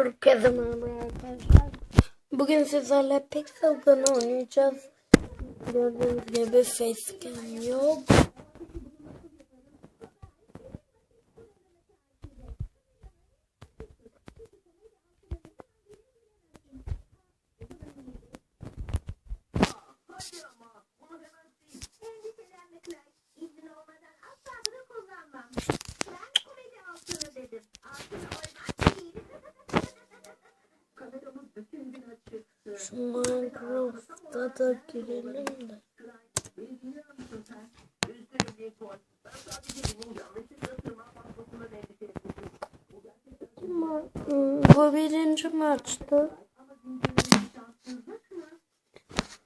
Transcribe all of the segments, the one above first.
Herkese merhaba arkadaşlar. Bugün sizlerle Pixel Gun oynayacağız. Gördüğünüz gibi facecam yok. Endişelenmekler, Şu Minecraft'ta da girelim de. Hmm, Bu birinci maçtı.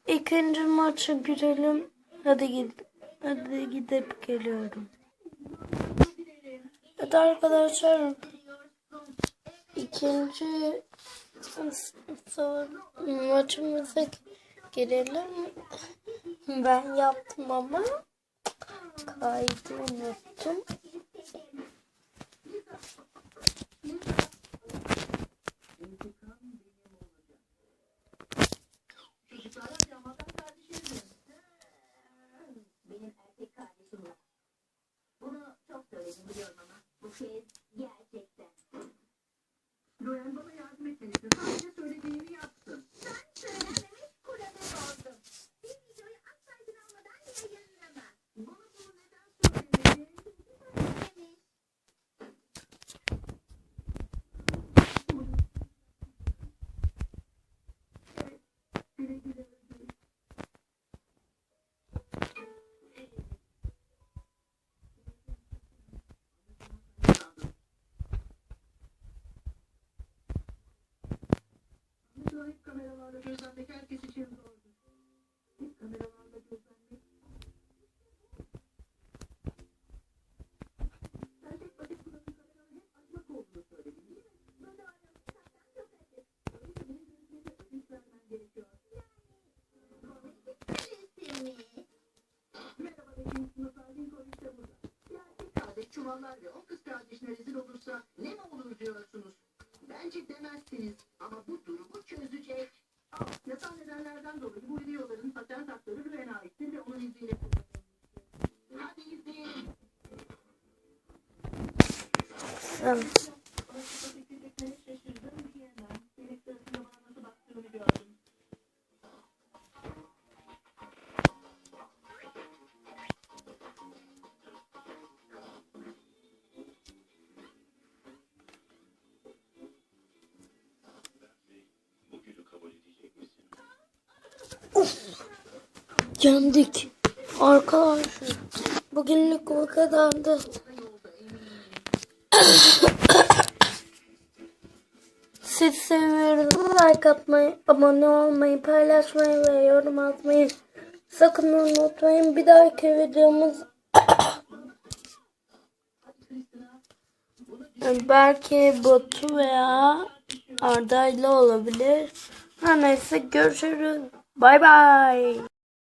İkinci maça girelim. Hadi git. Hadi gidip geliyorum. Evet arkadaşlar. İkinci maçımıza girelim. Ben yaptım ama kaydı unuttum. Hep kameralarla gözlemdeki herkes için zordu. Hep kameralarla gözlemmek. Sen tek basit kullanım kameranın hep açmak olduğunu söyledin değil mi? Ben de hala uzaktan çok açık. Öyleyse benim gözümde ödünç vermen gerekiyor. Merhaba benim sınıfa Lincoln işte burada. Bir erkek kardeş çuvallar ve o kız kardeşine rezil olursa ne mi olur diyorsunuz? Bence demezsiniz ama bu durumu çözecek. Yasal nedenlerden dolayı bu videoların patent hakları Rüven'e aittir ve onun izniyle kullanılmıştır. Hadi izleyelim. Sen yendik. Arkadaşlar bugünlük bu kadardı. Siz seviyoruz. Like atmayı, abone olmayı, paylaşmayı ve yorum atmayı sakın unutmayın. Bir dahaki videomuz belki Batu veya Arda'yla olabilir. Her neyse görüşürüz. Bay bay.